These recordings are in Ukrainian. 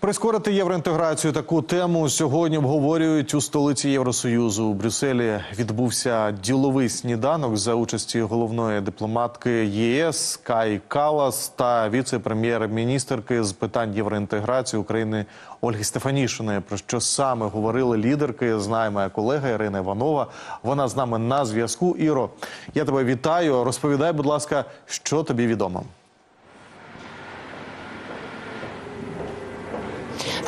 Прискорити євроінтеграцію таку тему сьогодні обговорюють у столиці Євросоюзу. У Брюсселі відбувся діловий сніданок за участі головної дипломатки ЄС Кай Калас та віце-прем'єр-міністерки з питань євроінтеграції України Ольги Стефанішиної. Про що саме говорили лідерки? Знає моя колега Ірина Іванова. Вона з нами на зв'язку. Іро, я тебе вітаю. Розповідай, будь ласка, що тобі відомо.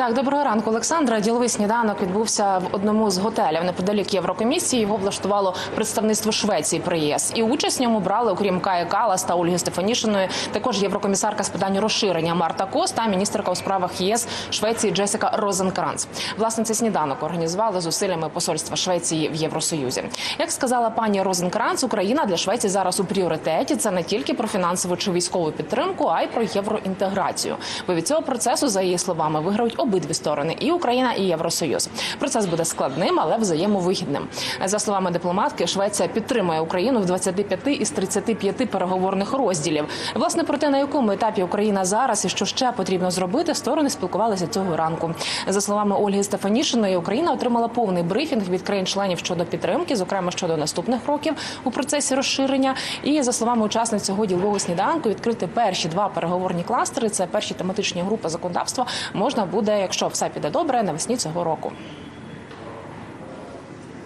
Так, доброго ранку, Олександра. Діловий сніданок відбувся в одному з готелів неподалік Єврокомісії. Його влаштувало представництво Швеції при ЄС. І участь в ньому брали, окрім Каї Калас та Ольги Стефанішиної, також єврокомісарка з питань розширення Марта Кос та міністерка у справах ЄС Швеції Джесіка Розенкранц. Власне, цей сніданок організували зусиллями посольства Швеції в Євросоюзі. Як сказала пані Розенкранц, Україна для Швеції зараз у пріоритеті. Це не тільки про фінансову чи військову підтримку, а й про євроінтеграцію. Бо від цього процесу, за її словами, виграють обидві сторони і Україна, і Євросоюз. Процес буде складним, але взаємовигідним. За словами дипломатки, Швеція підтримує Україну в 25 із 35 переговорних розділів. Власне про те, на якому етапі Україна зараз і що ще потрібно зробити, сторони спілкувалися цього ранку. За словами Ольги Стефанішиної, Україна отримала повний брифінг від країн-членів щодо підтримки, зокрема щодо наступних кроків у процесі розширення. І за словами учасниць цього ділового сніданку, відкрити перші два переговорні кластери. Це перші тематичні групи законодавства. Можна буде, якщо все піде добре, навесні цього року.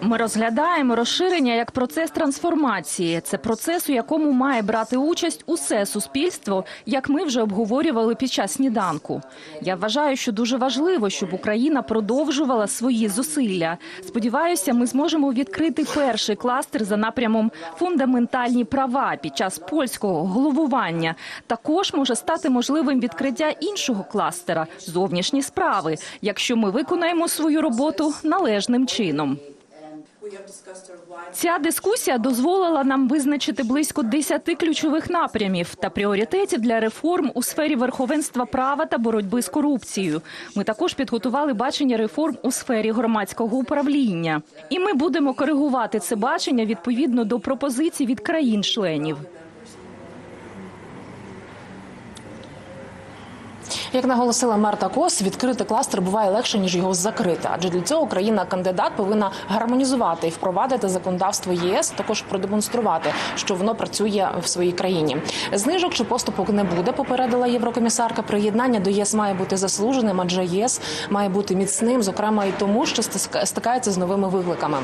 Ми розглядаємо розширення як процес трансформації. Це процес, у якому має брати участь усе суспільство, як ми вже обговорювали під час сніданку. Я вважаю, що дуже важливо, щоб Україна продовжувала свої зусилля. Сподіваюся, ми зможемо відкрити перший кластер за напрямом фундаментальні права під час польського головування. Також може стати можливим відкриття іншого кластера зовнішні справи, якщо ми виконаємо свою роботу належним чином. Ця дискусія дозволила нам визначити близько 10 ключових напрямів та пріоритетів для реформ у сфері верховенства права та боротьби з корупцією. Ми також підготували бачення реформ у сфері громадського управління, і ми будемо коригувати це бачення відповідно до пропозицій від країн-членів. Як наголосила Марта Кос, відкрити кластер буває легше ніж його закрити. Адже для цього країна-кандидат повинна гармонізувати і впровадити законодавство ЄС, також продемонструвати, що воно працює в своїй країні. Знижок чи поступок не буде. Попередила єврокомісарка. Приєднання до ЄС має бути заслуженим, адже ЄС має бути міцним, зокрема і тому, що стикається з новими викликами.